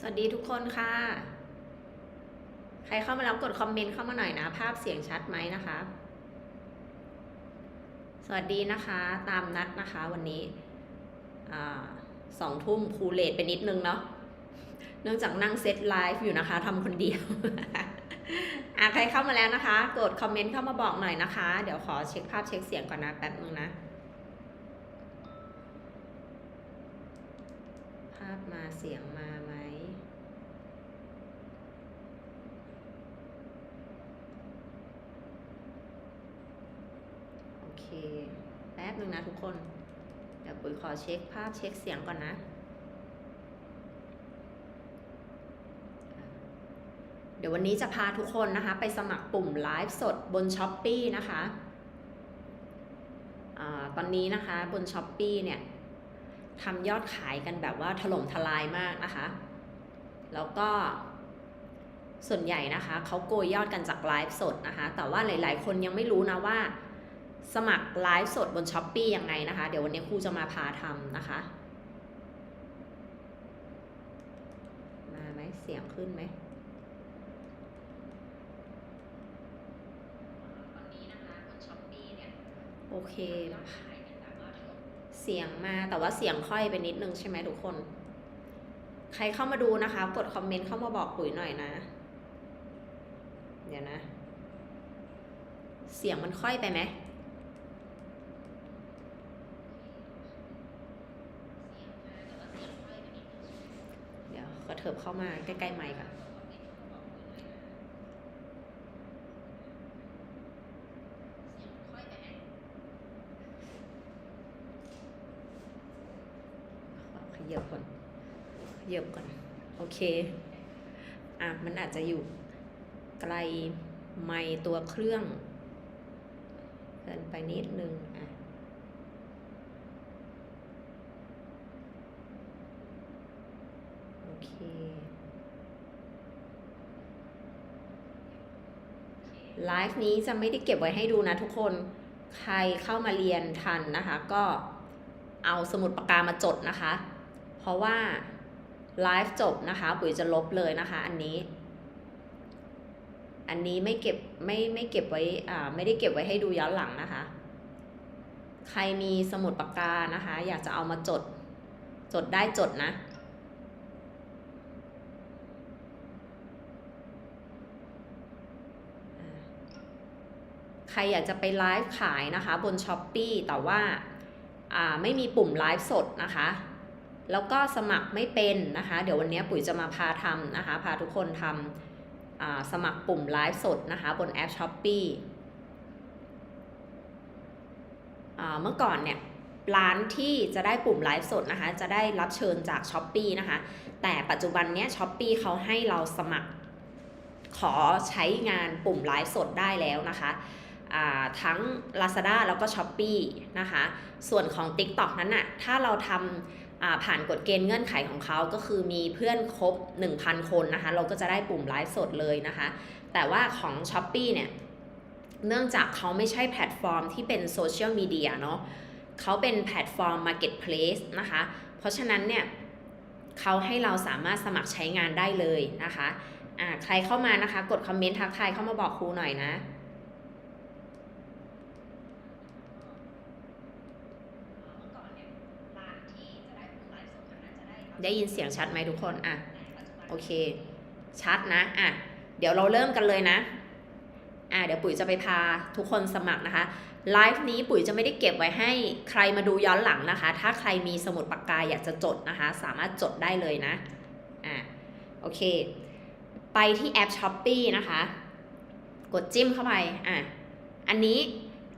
สวัสดีทุกคนค่ะ ใครเข้ามาแล้วกดคอมเมนต์เข้ามาหน่อยนะ ภาพเสียงชัดไหมนะคะ สวัสดีนะคะ ตามนัดนะคะวันนี้อสองทุ่มคูเลทไปนิดนึงเนาะ เนื่องจากนั่งเซตไลฟ์อยู่นะคะทำคนเดียวอะใครเข้ามาแล้วนะคะ กดคอมเมนต์เข้ามาบอกหน่อยนะคะ เดี๋ยวขอเช็คภาพเช็คเสียงก่อนนะแป๊บนึงนะ ภาพมาเสียงมาไหม โอ เคแป๊บนึงนะทุกคน เดี๋ยวปุ๋ยขอเช็คภาพเช็คเสียงก่อนนะ เดี๋ยววันนี้จะพาทุกคนนะคะ ไปสมัครปุ่มไลฟ์สดบน s h อ p e e นะคะอาตอนนี้นะคะบน s h อ p e e เนี่ยทำยอดขายกันแบบว่าถล่มทลายมากนะคะ แล้วก็ส่วนใหญ่นะคะเขาโกยยอดกันจากไลฟ์สดนะคะ แต่ว่าหลาย ๆ คนยังไม่รู้นะว่า สมัครไลฟ์สดบน s h อ p e e ยังไงนะคะ เดี๋ยววันนี้ครูจะมาพาทำนะคะ มาไหมเสียงขึ้นไหมโอเค เสียงมาแต่ว่าเสียงค่อยไปนิดนึงใช่ไหมทุกคน ใครเข้ามาดูนะคะ กดคอมเมนต์เข้ามาบอกปุ๋ยหน่อยนะ เดี๋ยวนะ เสียงมันค่อยไปไหม เถิบเข้ามาใกล้ๆไมค์ก่อนขอขยับก่อนขยับก่อน โอเค อะ มันอาจจะอยู่ไกลไมค์ตัวเครื่องเกินไปนิดนึงอะ โอเค ไลฟ์นี้จะไม่ได้เก็บไว้ให้ดูนะทุกคนใครเข้ามาเรียนทันนะคะ ก็เอาสมุดปากกามาจดนะคะ เพราะว่าไลฟ์จบนะคะ ปุ๋ยจะลบเลยนะคะ อันนี้ อันนี้ไม่เก็บไม่ไม่เก็บไว้อ่าไม่ได้เก็บไว้ให้ดูย้อนหลังนะคะ ใครมีสมุดปากกานะคะ อยากจะเอามาจด จดได้จดนะ รอยากจะไปไลฟ์ขายนะคะบน s h อ p e e แต่ว่าไม่มีปุ่มไลฟ์สดนะคะ แล้วก็สมัครไม่เป็นนะคะ เดี๋ยววันนี้ปุ๋ยจะมาพาทำนะคะ พาทุกคนทำสมัครปุ่มไลฟ์สดนะคะบนแอป s h อ p e e เมื่อก่อนเนี่ยร้านที่จะได้ปุ่มไลฟ์สดนะคะ จะได้รับเชิญจาก s h อ p e e นะคะ แต่ปัจจุบันเนี้ย s h อ p e e เขาให้เราสมัครขอใช้งานปุ่มไลฟ์สดได้แล้วนะคะ ทั้ง Lazada แล้วก็ s h อ p e e นะคะ ส่วนของ TikTok นั้นน่ะ ถ้าเราทำผ่านกฎเกณฑ์เงื่อนไขของเขาก็คือมีเพื่อนครบ 1,000 คนนะคะ เราก็จะได้ปุ่มไลฟ์สดเลยนะคะ แต่ว่าของ s h อ p e e เนี่ย เนื่องจากเขาไม่ใช่แพลตฟอร์มที่เป็นโซเชียลมีเดียเนาะเขาเป็นแพลตฟอร์ม Marketplace นะคะ เพราะฉะนั้นเนี่ยเขาให้เราสามารถสมัครใช้งานได้เลยนะคะอ่าใครเข้ามานะคะ กดคอมเมนต์ทักทายเข้ามาบอกครูหน่อยนะ ได้ยินเสียงชัดไหมทุกคนอะโอเค ชัดนะอะเดี๋ยวเราเริ่มกันเลยนะอะเดี๋ยวปุ๋ยจะไปพาทุกคนสมัครนะคะไลฟ์นี้ปุ๋ยจะไม่ได้เก็บไว้ให้ใครมาดูย้อนหลังนะคะ ถ้าใครมีสมุดปากกาอยากจะจดนะคะ สามารถจดได้เลยนะอะโอเค ไปที่แอป s h อ p e e นะคะ กดจิ้มเข้าไปอะอันนี้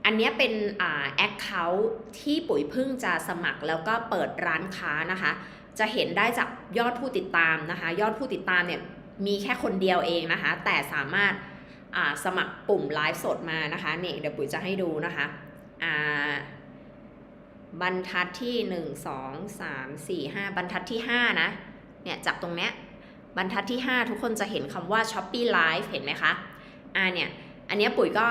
อันเนี้ยเป็นอ่าแอคเคาท์ที่ปุ๋ยเพิ่งจะสมัครแล้วก็เปิดร้านค้านะคะ จะเห็นได้จากยอดผู้ติดตามนะคะ ยอดผู้ติดตามเนี่ยมีแค่คนเดียวเองนะคะ แต่สามารถสมัครปุ่มไลฟ์สดมานะคะเนี่ยเดี๋ยวปุ๋ยจะให้ดูนะคะบรรทัดที่ 1 2 3 4 5 บรรทัดที่ 5 นะ เนี่ยจากตรงเนี้ยบรรทัดที่ 5 ทุกคนจะเห็นคำว่า Shopee Live เห็นไหมคะอ่าเนี่ย อันนี้ปุ๋ยก็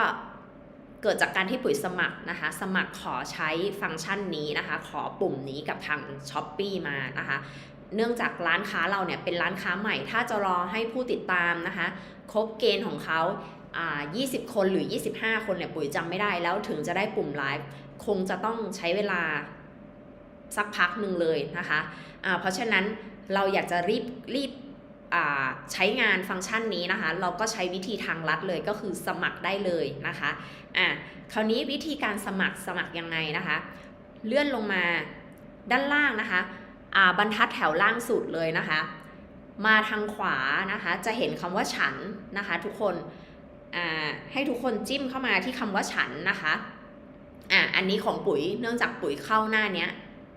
เกิดจากการที่ปุ๋ยสมัครนะคะ สมัครขอใช้ฟังก์ชันนี้นะคะ ขอปุ่มนี้กับทาง s h อ p e e มานะคะ เนื่องจากร้านค้าเราเนี่ยเป็นร้านค้าใหม่ ถ้าจะรอให้ผู้ติดตามนะคะ ครบเกณฑ์ของเขาา20 คนหรือ 25 คนเนี่ยปุ๋ยจำไม่ได้แล้วถึงจะได้ปุ่มไลฟ์คงจะต้องใช้เวลาสักพักหนึ่งเลยนะคะเพราะฉะนั้นเราอยากจะรีบรีบ ใช้งานฟังก์ชันนี้นะคะ เราก็ใช้วิธีทางลัดเลยก็คือสมัครได้เลยนะคะอ่าคราวนี้วิธีการสมัครสมัครยังไงนะคะ เลื่อนลงมาด้านล่างนะคะอ่าบรรทัดแถวล่างสุดเลยนะคะ มาทางขวานะคะ จะเห็นคำว่าฉันนะคะทุกคนอ่าให้ทุกคนจิ้มเข้ามาที่คำว่าฉันนะคะอ่าอันนี้ของปุ๋ยเนื่องจากปุ๋ยเข้าหน้าเนี้ย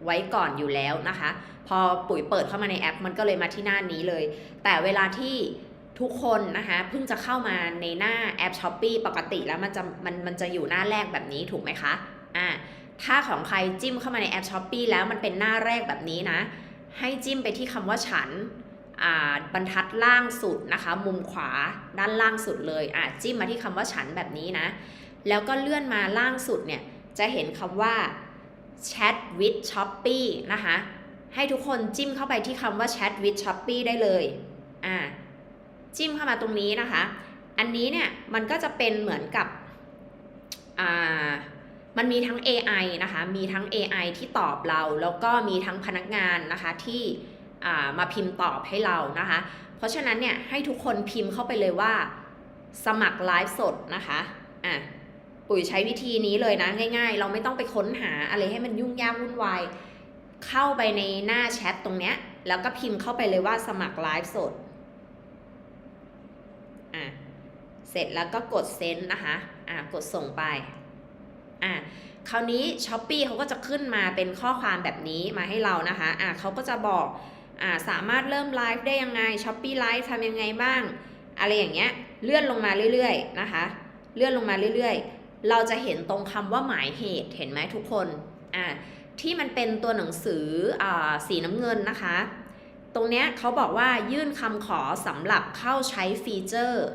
ไว้ก่อนอยู่แล้วนะคะ พอปุ๋ยเปิดเข้ามาในแอป มันก็เลยมาที่หน้านี้เลย แต่เวลาที่ทุกคนนะคะเพิ่งจะเข้ามาในหน้าแอป s h อ p e e ปกติแล้วมันจะมันมันจะอยู่หน้าแรกแบบนี้ถูกไหมคะอ่าถ้าของใครจิ้มเข้ามาในแอป s h อ p e e แล้วมันเป็นหน้าแรกแบบนี้นะ ให้จิ้มไปที่คำว่าฉันอ่าบรรทัดล่างสุดนะคะ มุมขวาด้านล่างสุดเลยอะจิ้มมาที่คำว่าฉันแบบนี้นะ แล้วก็เลื่อนมาล่างสุดเนี่ยจะเห็นคำว่า chat with shopee นะคะ ให้ทุกคนจิ้มเข้าไปที่คำว่า chat with shopee ได้เลย อ่า จิ้มเข้ามาตรงนี้นะคะ อันนี้เนี่ย มันก็จะเป็นเหมือนกับ อ่า มันมีทั้ง AI นะคะ มีทั้ง AI ที่ตอบเรา แล้วก็มีทั้งพนักงานนะคะที่อ่ามาพิมพ์ตอบให้เรานะคะ เพราะฉะนั้นเนี่ยให้ทุกคนพิมพ์เข้าไปเลยว่า สมัครไลฟ์สดนะคะ อะ ปุ๋ยใช้วิธีนี้เลยนะง่าย ๆ เราไม่ต้องไปค้นหาอะไรให้มันยุ่งยากวุ่นวาย เข้าไปในหน้าแชทตรงเนี้ย แล้วก็พิมพ์เข้าไปเลยว่าสมัครไลฟ์สดอะเสร็จแล้วก็กดเซ็นนะคะอะกดส่งไปอะคราวนี้ s h อ p e e เขาก็จะขึ้นมาเป็นข้อความแบบนี้มาให้เรานะคะอะเขาก็จะบอกอ่าสามารถเริ่มไลฟ์ได้ยังไง s h อ p e e ไลฟ์ทำยังไงบ้าง อะไรอย่างเงี้ย เลื่อนลงมาเรื่อยๆนะคะ เลื่อนลงมาเรื่อยๆ เราจะเห็นตรงคำว่าหมายเหตุเห็นไหมทุกคนอ่าที่มันเป็นตัวหนังสืออสีน้ำเงินนะคะ ตรงเนี้ยเขาบอกว่ายื่นคำขอสำหรับเข้าใช้ฟีเจอร์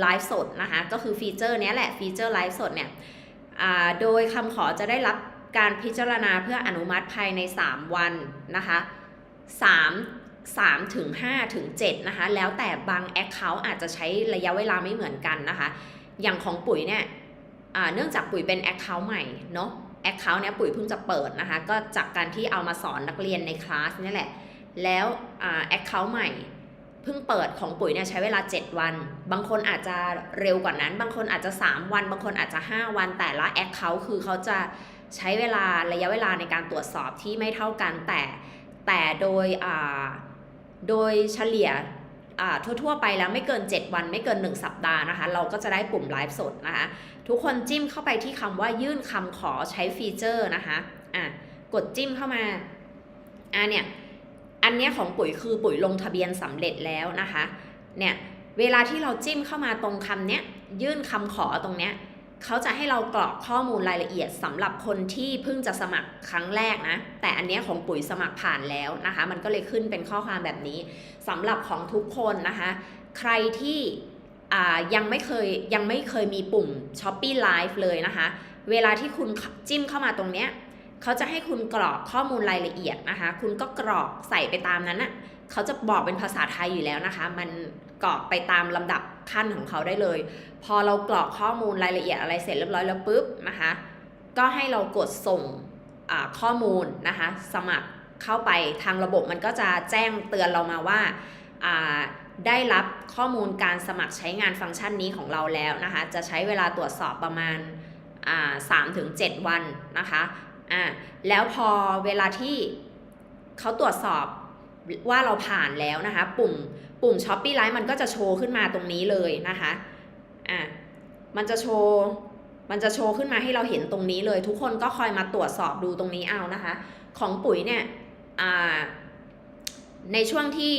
ไลฟ์สดนะคะ ก็คือฟีเจอร์นี้แหละฟีเจอร์ไลฟ์สดเนี่ยโดยคำขอจะได้รับการพิจารณาเพื่ออนุมัติภายใน 3 วันนะคะ3 3ถึง5ถึง7นะคะ แล้วแต่บาง Account อาจจะใช้ระยะเวลาไม่เหมือนกันนะคะ อย่างของปุ๋ยเนี่ย เนื่องจากปุ๋ยเป็น Account ใหม่เนาะ Account เนี้ยปุ๋ยเพิ่งจะเปิดนะคะ ก็จากการที่เอามาสอนนักเรียนในคลาสนี่แหละ แล้วแอ่า Account ใหม่เพิ่งเปิดของปุ๋ยเนี่ยใช้เวลา 7 วัน บางคนอาจจะเร็วกว่านั้น บางคนอาจจะ 3 วัน บางคนอาจจะ 5 วัน แต่ละแอคเคาท์คือเขาจะใช้เวลาระยะเวลาในการตรวจสอบที่ไม่เท่ากัน แต่แต่โดยโดยเฉลี่ยทั่วๆไปแล้วไม่เกิน 7 วันไม่เกิน 1 สัปดาห์นะคะ เราก็จะได้ปุ่มไลฟ์สดนะคะ ทุกคนจิ้มเข้าไปที่คำว่ายื่นคำขอใช้ฟีเจอร์นะคะอะกดจิ้มเข้ามาอะเนี่ยอันเนี้ยของปุ๋ยคือปุ๋ยลงทะเบียนสำเร็จแล้วนะคะเนี่ยเวลาที่เราจิ้มเข้ามาตรงคำเนี้ยยื่นคำขอตรงเนี้ยเขาจะให้เรากรอกข้อมูลรายละเอียดสำหรับคนที่เพิ่งจะสมัครครั้งแรกนะ แต่อันเนี้ยของปุ๋ยสมัครผ่านแล้วนะคะ มันก็เลยขึ้นเป็นข้อความแบบนี้สำหรับของทุกคนนะคะ ใครที่ ยังไม่เคยยังไม่เคยมีปุ่ม s h o p e e Live เลยนะคะ เวลาที่คุณจิ้มเข้ามาตรงเนี้ยเขาจะให้คุณกรอกข้อมูลรายละเอียดนะคะ คุณก็กรอกใส่ไปตามนั้นน่ะเขาจะบอกเป็นภาษาไทยอยู่แล้วนะคะ มันกรอกไปตามลำดับขั้นของเขาได้เลย พอเรากรอกข้อมูลรายละเอียดอะไรเสร็จเรียบร้อยแล้วปุ๊บนะคะ ก็ให้เรากดส่งข้อมูลนะคะ สมัครเข้าไปทางระบบมันก็จะแจ้งเตือนเรามาว่า ได้รับข้อมูลการสมัครใช้งานฟังก์ชันนี้ของเราแล้วนะคะ จะใช้เวลาตรวจสอบประมาณสามถึงเจ็ดวันนะคะอ่าแล้วพอเวลาที่เขาตรวจสอบว่าเราผ่านแล้วนะคะ ปุ่มปุ่ม s h o p ปี้ไลฟ์มันก็จะโชว์ขึ้นมาตรงนี้เลยนะคะอ่ามันจะโชว์มันจะโชว์ขึ้นมาให้เราเห็นตรงนี้เลย ทุกคนก็คอยมาตรวจสอบดูตรงนี้เอานะคะ ของปุ๋ยเนี่ยในช่วงที่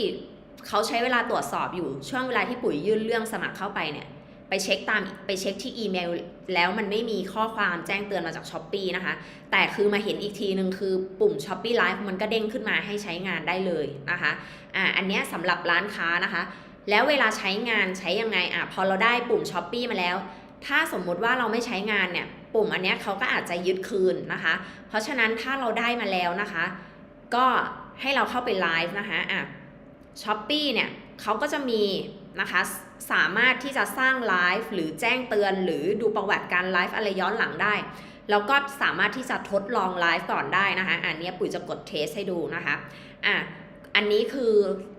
เขาใช้เวลาตรวจสอบอยู่ช่วงเวลาที่ปุ๋ยยื่นเรื่องสมัครเข้าไปเนี่ยไปเช็คตามไปเช็คที่อีเมล แล้วมันไม่มีข้อความแจ้งเตือนมาจาก s h อ p e e นะคะ แต่คือมาเห็นอีกทีนึงคือปุ่ม s h o p e e Live มันก็เด้งขึ้นมาให้ใช้งานได้เลยนะคะอ่าอันเนี้ยสำหรับร้านค้านะคะ แล้วเวลาใช้งานใช้ยังไงอะพอเราได้ปุ่ม s h อ p e e มาแล้ว ถ้าสมมุติว่าเราไม่ใช้งานเนี่ย ปุ่มอันเนี้ยเขาก็อาจจะยึดคืนนะคะ เพราะฉะนั้นถ้าเราได้มาแล้วนะคะ ก็ให้เราเข้าไปไลฟ์นะคะอะ ช้อปปีเนี่ยเขาก็จะมีนะคะสามารถที่จะสร้างไลฟ์หรือแจ้งเตือน หรือดูประวัติการไลฟ์อะไรย้อนหลังได้ แล้วก็สามารถที่จะทดลองไลฟ์ก่อนได้นะคะอันนี้ปุ๋ยจะกดเทสให้ดูนะคะอะอันนี้คือ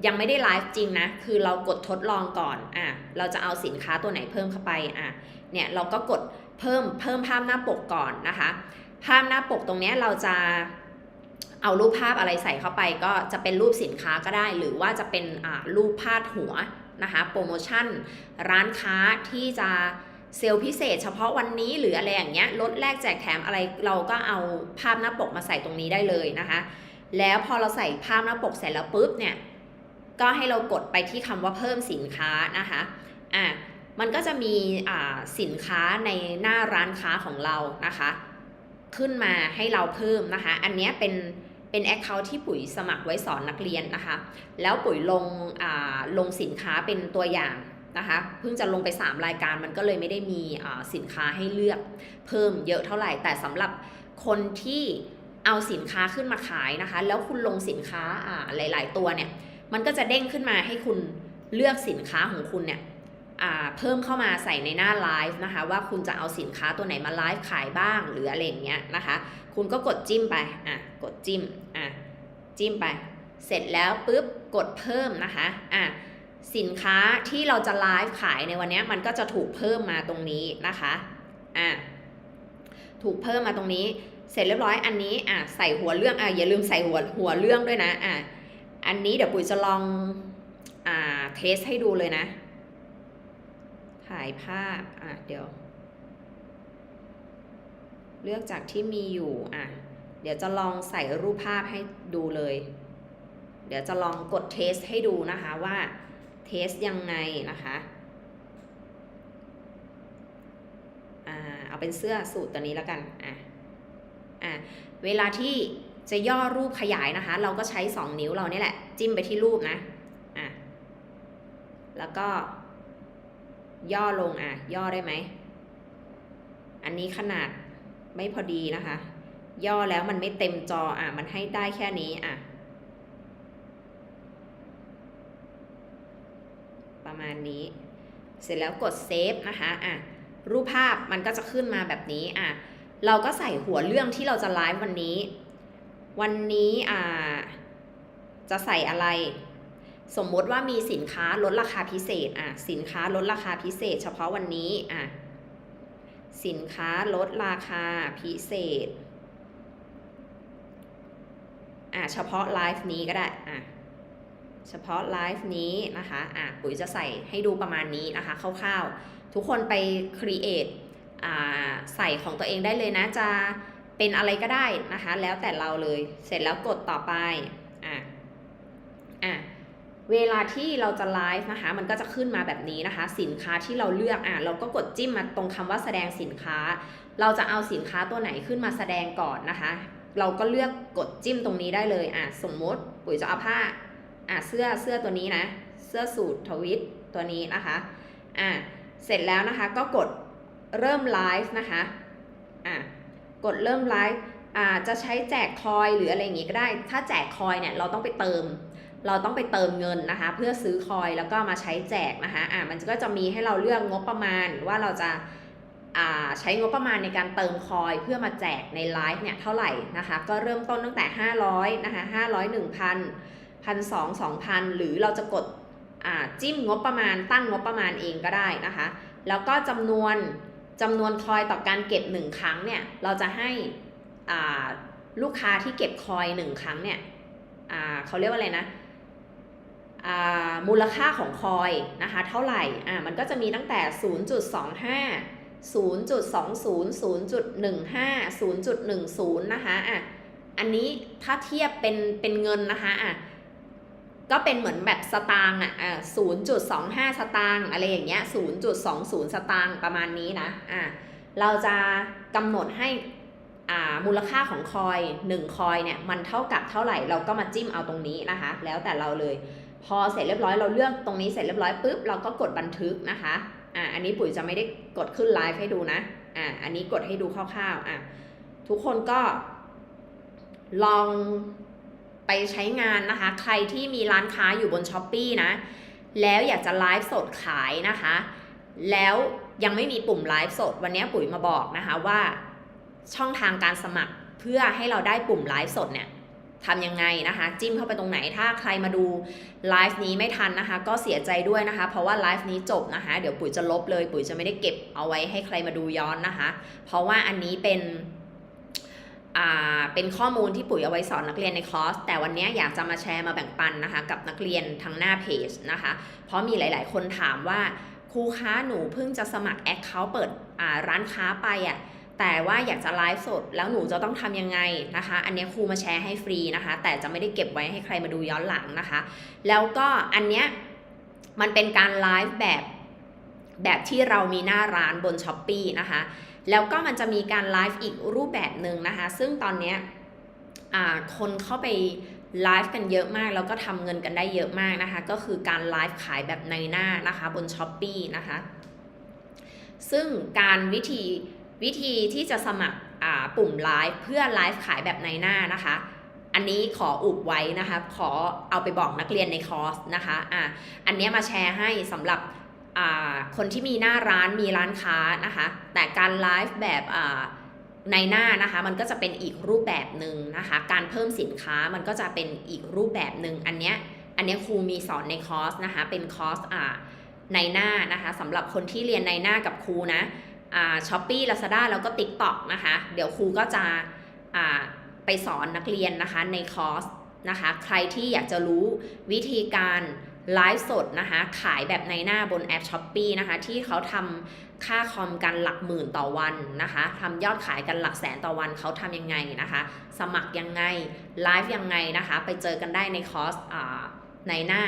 ยังไม่ได้ไลฟ์จริงนะ คือเรากดทดลองก่อนอะเราจะเอาสินค้าตัวไหนเพิ่มเข้าไปอะเนี่ยเราก็กดเพิ่มเพิ่มภาพหน้าปกก่อนนะคะ ภาพหน้าปกตรงนี้เราจะ เอารูปภาพอะไรใส่เข้าไปก็จะเป็นรูปสินค้าก็ได้ หรือว่าจะเป็นอ่ารูปพาดหัวนะคะโปรโมชั่น ร้านค้าที่จะเซลล์พิเศษ เฉพาะวันนี้หรืออะไรอย่างเงี้ยลดแลกแจกแถมอะไรเราก็เอาภาพหน้าปกมาใส่ตรงนี้ได้เลยนะคะ แล้วพอเราใส่ภาพหน้าปกเสร็จแล้วปุ๊บเนี่ยก็ให้เรากดไปที่คำว่าเพิ่มสินค้านะคะอะมันก็จะมีอ่าสินค้าในหน้าร้านค้าของเรานะคะ ขึ้นมาให้เราเพิ่มนะคะ อันเนี้ยเป็น เป็นแอคเคาท์ที่ปุ๋ยสมัครไว้สอนนักเรียนนะคะ แล้วปุ๋ยลงอ่าลงสินค้าเป็นตัวอย่างนะคะ เพิ่งจะลงไป 3 รายการมันก็เลยไม่ได้มีอ่าสินค้าให้เลือกเพิ่มเยอะเท่าไหร่ แต่สำหรับคนที่เอาสินค้าขึ้นมาขายนะคะ แล้วคุณลงสินค้าอ่าหลาย ๆ ตัวเนี่ย มันก็จะเด้งขึ้นมาให้คุณเลือกสินค้าของคุณเนี่ย เพิ่มเข้ามาใส่ในหน้าไลฟ์นะคะว่าคุณจะเอาสินค้าตัวไหนมาไลฟ์ขายบ้างหรืออะไรอย่างเงี้ยนะคะ คุณก็กดจิ้มไปอะกดจิ้มอะจิ้มไป เสร็จแล้วปุ๊บกดเพิ่มนะคะอะสินค้าที่เราจะไลฟ์ขายในวันนี้มันก็จะถูกเพิ่มมาตรงนี้นะคะอะถูกเพิ่มมาตรงนี้ เสร็จเรียบร้อยอันนี้อะใส่หัวเรื่องอะอย่าลืมใส่หัวหัวเรื่องด้วยนะอะอันนี้เดี๋ยวปุ๋ยจะลองอ่าเทสให้ดูเลยนะ ถ่ายภาพ อะ เดี๋ยว เลือกจากที่มีอยู่ อะ เดี๋ยวจะลองใส่รูปภาพให้ดูเลย เดี๋ยวจะลองกดเทสให้ดูนะคะว่าเทสยังไงนะคะอ่าเอาเป็นเสื้อสูตรตัวนี้แล้วกัน อะ อะ เวลาที่จะย่อรูปขยายนะคะ เราก็ใช้ 2 นิ้วเราเนี่ยแหละ จิ้มไปที่รูปนะ อะ แล้วก็ ย่อลงอะ ย่อได้ไหม อันนี้ขนาดไม่พอดีนะคะ ย่อแล้วมันไม่เต็มจออะ มันให้ได้แค่นี้อะ ประมาณนี้ เสร็จแล้วกดเซฟนะคะอะ รูปภาพมันก็จะขึ้นมาแบบนี้อะ เราก็ใส่หัวเรื่องที่เราจะไลฟ์วันนี้ วันนี้อ่า จะใส่อะไร สมมติว่ามีสินค้าลดราคาพิเศษอะสินค้าลดราคาพิเศษ เฉพาะวันนี้อะสินค้าลดราคาพิเศษอะเฉพาะไลฟ์นี้ก็ได้อะเฉพาะไลฟ์นี้นะคะอะปุ๋ยจะใส่ให้ดูประมาณนี้นะคะคร่าวๆ ทุกคนไป create อ่าใส่ของตัวเองได้เลยนะจะเป็นอะไรก็ได้นะคะ แล้วแต่เราเลย เสร็จแล้วกดต่อไปอะอะ เวลาที่เราจะไลฟ์นะคะ มันก็จะขึ้นมาแบบนี้นะคะ สินค้าที่เราเลือกอะเราก็กดจิ้มมาตรงคำว่าแสดงสินค้า เราจะเอาสินค้าตัวไหนขึ้นมาแสดงก่อนนะคะ เราก็เลือกกดจิ้มตรงนี้ได้เลยอะสมมติปุ๋ยจะเอาผ้าอะเสื้อเสื้อตัวนี้นะ เสื้อสูททวิตตัวนี้นะคะอะเสร็จแล้วนะคะก็กดเริ่มไลฟ์นะคะอะกดเริ่มไลฟ์อ่าจะใช้แจกคอยหรืออะไรอย่างงี้ก็ได้ ถ้าแจกคอยเนี่ยเราต้องไปเติม เราต้องไปเติมเงินนะคะ เพื่อซื้อคอยแล้วก็มาใช้แจกนะคะอ่ามันก็จะมีให้เราเลือกงบประมาณว่าเราจะอ่าใช้งบประมาณในการเติมคอยเพื่อมาแจกในไลฟ์เนี่ยเท่าไหร่นะคะ ก็เริ่มต้นตั้งแต่ 500นะคะ500 1,000 1,200 2,000 หรือเราจะกดอ่าจิ้มงบประมาณตั้งงบประมาณเองก็ได้นะคะ แล้วก็จำนวนจำนวนคอยต่อการเก็บ 1 ครั้งเนี่ยเราจะให้อ่าลูกค้าที่เก็บคอย 1 ครั้งเนี่ยอ่าเขาเรียกว่าอะไรนะ มูลค่าของคอยนะคะเท่าไหร่อ่ามันก็จะมีตั้งแต่ 0.25 0.20 0.15 0.10 นะคะอะอันนี้ถ้าเทียบเป็นเป็นเงินนะคะอะก็เป็นเหมือนแบบสตางค์อะอ่า0.25 สตางค์อะไรอย่างเงี้ย 0.20 สตางค์ประมาณนี้นะอะเราจะกำหนดให้อ่ามูลค่าของคอย1คอยเนี่ยมันเท่ากับเท่าไหร่เราก็มาจิ้มเอาตรงนี้นะคะ แล้วแต่เราเลย พอเสร็จเรียบร้อยเราเลือกตรงนี้เสร็จเรียบร้อยปุ๊บเราก็กดบันทึกนะคะอ่าอันนี้ปุ๋ยจะไม่ได้กดขึ้นไลฟ์ให้ดูนะอ่าอันนี้กดให้ดูคร่าวๆอะทุกคนก็ลองไปใช้งานนะคะ ใครที่มีร้านค้าอยู่บนช้อปปีนะ แล้วอยากจะไลฟ์สดขายนะคะ แล้วยังไม่มีปุ่มไลฟ์สด วันนี้ปุ๋ยมาบอกนะคะว่าช่องทางการสมัครเพื่อให้เราได้ปุ่มไลฟ์สดเนี่ย ทำยังไงนะคะ จิ้มเข้าไปตรงไหนถ้าใครมาดูไลฟ์นี้ไม่ทันนะคะ ก็เสียใจด้วยนะคะ เพราะว่าไลฟ์นี้จบนะคะ เดี๋ยวปุ๋ยจะลบเลย ปุ๋ยจะไม่ได้เก็บเอาไว้ให้ใครมาดูย้อนนะคะ เพราะว่าอันนี้เป็นอ่าเป็นข้อมูลที่ปุ๋ยเอาไว้สอนนักเรียนในคอร์ส แต่วันนี้อยากจะมาแชร์มาแบ่งปันนะคะ กับนักเรียนทางหน้าเพจนะคะ เพราะมีหลาย ๆ คนถามว่าครูคะหนูเพิ่งจะสมัครแอคเคาท์เปิดอ่าร้านค้าไปอะ่ะ แต่ว่าอยากจะไลฟ์สดแล้วหนูจะต้องทำยังไงนะคะ อันนี้ครูมาแชร์ให้ฟรีนะคะ แต่จะไม่ได้เก็บไว้ให้ใครมาดูย้อนหลังนะคะ แล้วก็อันเนี้ยมันเป็นการไลฟ์แบบแบบที่เรามีหน้าร้านบน s h อ p e e นะคะ แล้วก็มันจะมีการไลฟ์อีกรูปแบบหนึ่งนะคะ ซึ่งตอนเนี้ยอ่าคนเข้าไปไลฟ์กันเยอะมาก แล้วก็ทำเงินกันได้เยอะมากนะคะ ก็คือการไลฟ์ขายแบบในหน้านะคะบน s h อ p e e นะคะ ซึ่งการวิธี วิธีที่จะสมัครปุ่มไลฟ์เพื่อไลฟ์ขายแบบในหน้านะคะ อันนี้ขออุบไว้นะคะ ขอเอาไปบอกนักเรียนในคอร์สนะคะอ่าอันนี้มาแชร์ให้สำหรับคนที่มีหน้าร้านมีร้านค้านะคะ แต่การไลฟ์แบบในหน้านะคะมันก็จะเป็นอีกรูปแบบหนึ่งนะคะ การเพิ่มสินค้ามันก็จะเป็นอีกรูปแบบหนึ่งอันเนี้ยอันเนี้ยครูมีสอนในคอร์สนะคะเป็นคอร์สอ่าในหน้านะคะสำหรับคนที่เรียนในหน้ากับครูนะ ช้อปปี้ลาซาด้าแล้วก็ t ิ k t o k นะคะ เดี๋ยวครูก็จะอ่าไปสอนนักเรียนนะคะในคอร์สนะคะ ใครที่อยากจะรู้วิธีการไลฟ์สดนะคะ ขายแบบในหน้าบนแอป s h อ p e e นะคะ ที่เขาทำค่าคอมกันหลักหมื่นต่อวันนะคะทำยอดขายกันหลักแสนต่อวันเขาทำยังไงนะคะ สมัครยังไง ไลฟ์ยังไงนะคะ ไปเจอกันได้ในคอร์สอ่าในหน้า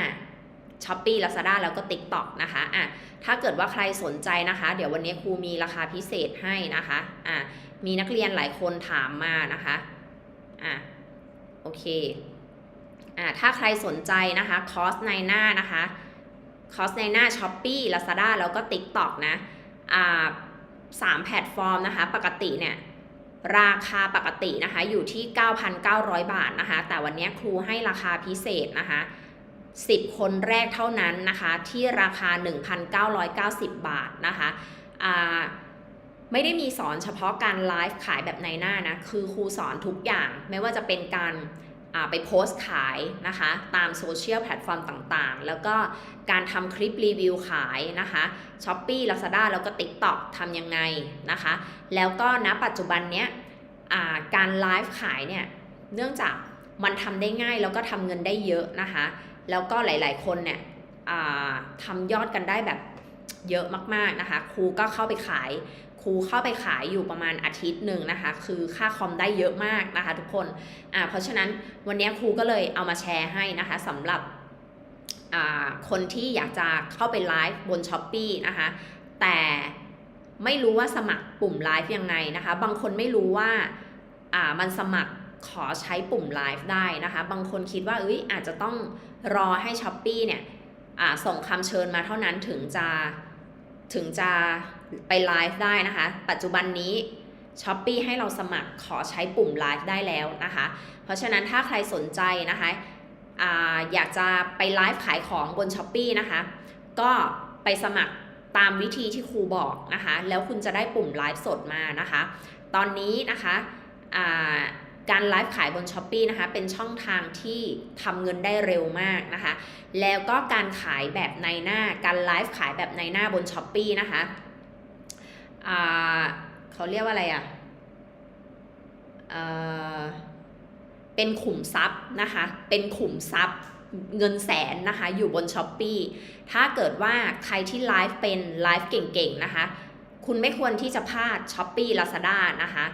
s h อ p e e Lazada แล้วก็ TikTok นะคะอะถ้าเกิดว่าใครสนใจนะคะ เดี๋ยววันนี้ครูมีราคาพิเศษให้นะคะอะมีนักเรียนหลายคนถามมานะคะอะโอเคอะถ้าใครสนใจนะคะคอร์สในหน้านะคะคอร์สในหน้า s h อ p e e Lazada แล้วก็ TikTok นะอ่าสามแพลตฟอร์มนะคะ ปกติเนี่ยราคาปกตินะคะอยู่ที่ 9,900 บาทนะคะ แต่วันนี้ครูให้ราคาพิเศษนะคะ 10 คนแรกเท่านั้นนะคะที่ราคา 1,990 บาทนะคะไม่ได้มีสอนเฉพาะการไลฟ์ขายแบบในหน้านะ คือครูสอนทุกอย่างไม่ว่าจะเป็นการไปโพสต์ขายนะคะ ตามโซเชียลแพลตฟอร์มต่างๆ แล้วก็การทำคลิปรีวิวขายนะคะ s h อ p e e Lazada แล้วก็ TikTok ทำยังไงนะคะ แล้วก็ณปัจจุบันเนี้ยการไลฟ์ขายเนี่ย เนื่องจากมันทำได้ง่ายแล้วก็ทำเงินได้เยอะนะคะ แล้วก็หลาย ๆ คนเนี่ยทำยอดกันได้แบบเยอะมากๆนะคะ ครูก็เข้าไปขาย ครูเข้าไปขายอยู่ประมาณอาทิตย์หนึ่งนะคะ คือค่าคอมได้เยอะมากนะคะทุกคนอ่าเพราะฉะนั้นวันนี้ครูก็เลยเอามาแชร์ให้นะคะสำหรับคนที่อยากจะเข้าไปไลฟ์บน s h อ p e e นะคะ แต่ไม่รู้ว่าสมัครปุ่มไลฟ์ยังไงนะคะ บางคนไม่รู้ว่าอ่ามันสมัคร ขอใช้ปุ่มไลฟ์ได้นะคะ บางคนคิดว่าเอ้ยอาจจะต้องรอให้ s h อ p e e เนี่ยส่งคำเชิญมาเท่านั้นถึงจะถึงจะไปไลฟ์ได้นะคะ ปัจจุบันนี้ s h อ p e e ให้เราสมัครขอใช้ปุ่มไลฟ์ได้แล้วนะคะ เพราะฉะนั้นถ้าใครสนใจนะคะออยากจะไปไลฟ์ขายของบน s h อ p e e นะคะ ก็ไปสมัครตามวิธีที่ครูบอกนะคะ แล้วคุณจะได้ปุ่มไลฟ์สดมานะคะ ตอนนี้นะคะ การไลฟ์ขายบน s h อ p e e นะคะเป็นช่องทางที่ทำเงินได้เร็วมากนะคะ แล้วก็การขายแบบในหน้า การไลฟ์ขายแบบในหน้าบน s h อ p e e นะคะเขาเรียกว่าอะไรอะ่ะเป็นขุมทรัพย์นะคะ เป็นขุมทรัพย์เงินแสนนะคะ อยู่บน s h อ p e e ถ้าเกิดว่าใครที่ไลฟ์เป็นไลฟ์เก่งๆนะคะ คุณไม่ควรที่จะพลาด s h อ p e e Lazada นะคะ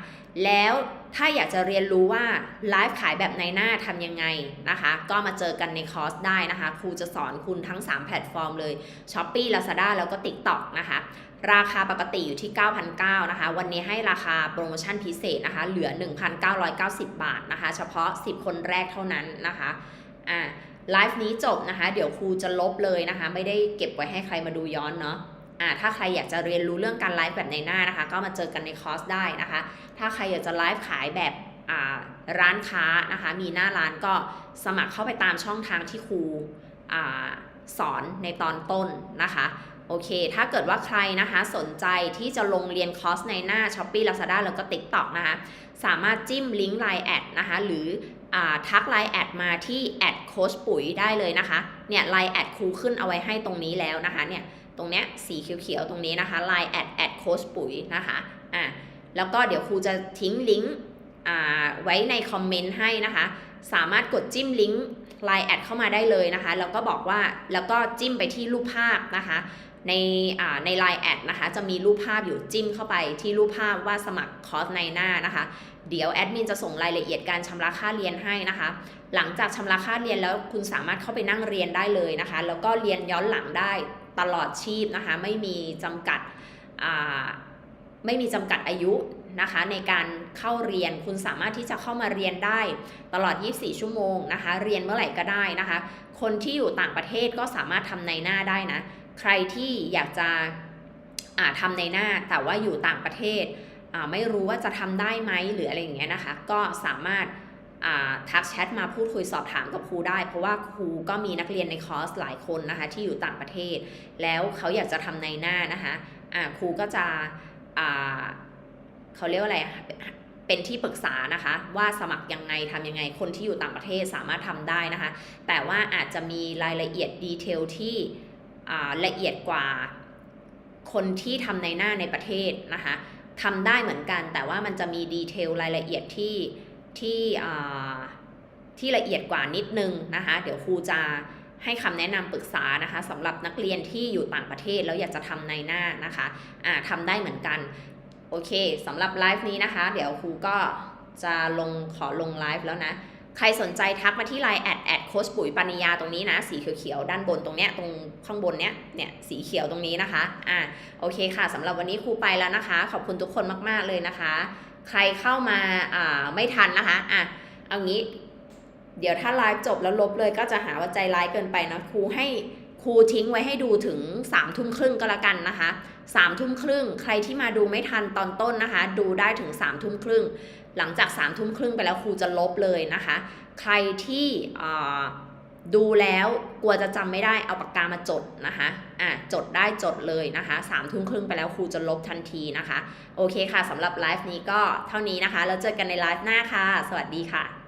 แล้วถ้าอยากจะเรียนรู้ว่าไลฟ์ขายแบบในหน้าทำยังไงนะคะ ก็มาเจอกันในคอร์สได้นะคะ ครูจะสอนคุณทั้ง 3 แพลตฟอร์มเลย s h อ p e e Lazada แล้วก็ TikTok นะคะ ราคาปกติอยู่ที่ 9,900นะคะ วันนี้ให้ราคาโปรโมชั่นพิเศษนะคะ เหลือ 1,990 บาทนะคะ เฉพาะ 10 คนแรกเท่านั้นนะคะอ่าไลฟ์นี้จบนะคะ เดี๋ยวครูจะลบเลยนะคะ ไม่ได้เก็บไว้ให้ใครมาดูย้อนเนาะ อ่าถ้าใครอยากจะเรียนรู้เรื่องการไลฟ์แบบในหน้านะคะ ก็มาเจอกันในคอร์สได้นะคะ ถ้าใครอยากจะไลฟ์ขายแบบอ่าร้านค้านะคะ มีหน้าร้านก็สมัครเข้าไปตามช่องทางที่ครูอ่าสอนในตอนต้นนะคะ โอเค ถ้าเกิดว่าใครนะคะสนใจที่จะลงเรียนคอร์สในหน้า s h อ p e e Lazada แล้วก็ TikTok นะคะ สามารถจิ้มลิงก์ Line แอดนะคะ หรืออาทัก Line แอดมาที่แอดโคชปุ๋ยได้เลยนะคะ เนี่ย Line แอดครูขึ้นเอาไว้ให้ตรงนี้แล้วนะคะ เนี่ย ตรงเนี้ยสีเขียวๆตรงนี้นะคะ Line แอดแอดโคชปุ๋ยนะคะอะแล้วก็เดี๋ยวครูจะทิ้งลิงก์อ่าไว้ในคอมเมนต์ให้นะคะ สามารถกดจิ้มลิงก์ Line แอดเข้ามาได้เลยนะคะ แล้วก็บอกว่าแล้วก็จิ้มไปที่รูปภาพนะคะ ในอ่าใน Line แอดนะคะ จะมีรูปภาพอยู่จิ้มเข้าไปที่รูปภาพว่าสมัครคอร์สในหน้านะคะ เดี๋ยวแอดมินจะส่งรายละเอียดการชำระค่าเรียนให้นะคะ หลังจากชำระค่าเรียนแล้วคุณสามารถเข้าไปนั่งเรียนได้เลยนะคะ แล้วก็เรียนย้อนหลังได้ ตลอดชีพนะคะไม่มีจำกัดไม่มีจำกัดอายุนะคะในการเข้าเรียนคุณสามารถที่จะเข้ามาเรียนได้ตลอด 24 ชั่วโมงนะคะเรียนเมื่อไหร่ก็ได้นะคะคนที่อยู่ต่างประเทศก็สามารถทำในหน้าได้นะใครที่อยากจะทำในหน้าแต่ว่าอยู่ต่างประเทศไม่รู้ว่าจะทำได้ไหมหรืออะไรอย่างเงี้ยนะคะก็สามารถ ทักแชทมาพูดคุยสอบถามกับครูได้ เพราะว่าครูก็มีนักเรียนในคอร์สหลายคนนะคะที่อยู่ต่างประเทศ แล้วเขาอยากจะทำในหน้านะคะอ่าครูก็จะเขาเรียกว่าอะไรเป็นที่ปรึกษานะคะ ว่าสมัครยังไงทำยังไงคนที่อยู่ต่างประเทศสามารถทำได้นะคะ แต่ว่าอาจจะมีรายละเอียดดีเทลที่ละเอียดกว่าคนที่ทำในหน้าในประเทศนะคะทำได้เหมือนกัน แต่ว่ามันจะมีดีเทลรายละเอียดที่ ที่ที่ละเอียดกว่านิดนึงนะคะ เดี๋ยวครูจะให้คำแนะนำปรึกษานะคะสำหรับนักเรียนที่อยู่ต่างประเทศแล้วอยากจะทำในหน้านะคะอ่าทำได้เหมือนกัน โอเคสำหรับไลฟ์นี้นะคะ เดี๋ยวครูก็จะลงขอลงไลฟ์แล้วนะ ใครสนใจทักมาที่ไลน์แอดแอดโคชปุ๋ยปัญญาตรงนี้นะ สีเขียวๆด้านบนตรงเนี้ยตรงข้างบนเนี้ยเนี่ยสีเขียวตรงนี้นะคะ อ่าโอเคค่ะสำหรับวันนี้ครูไปแล้วนะคะ ขอบคุณทุกคนมากๆเลยนะคะ ใครเข้ามาอ่าไม่ทันนะคะอะเอางี้ เดี๋ยวถ้าไลฟ์จบแล้วลบเลยก็จะหาว่าใจร้ายเกินไปนะครูให้ครูทิ้งไว้ให้ดูถึง3ามทุ่มครึ่งก็แล้วกันนะคะ3ามทุ่มครึ่งใครที่มาดูไม่ทันตอนต้นนะคะ ดูได้ถึง3ามทุ่มครึ่งหลังจาก3ามทุ่มครึ่งไปแล้วครูจะลบเลยนะคะ ใครที่อ่า ดูแล้วกลัวจะจำไม่ได้เอาปากกามาจดนะคะอะจดได้จดเลยนะคะสามทุ่มครึ่งไปแล้วครูจะลบทันทีนะคะ โอเคค่ะสำหรับไลฟ์นี้ก็เท่านี้นะคะ แล้วเจอกันในไลฟ์หน้าค่ะ สวัสดีค่ะ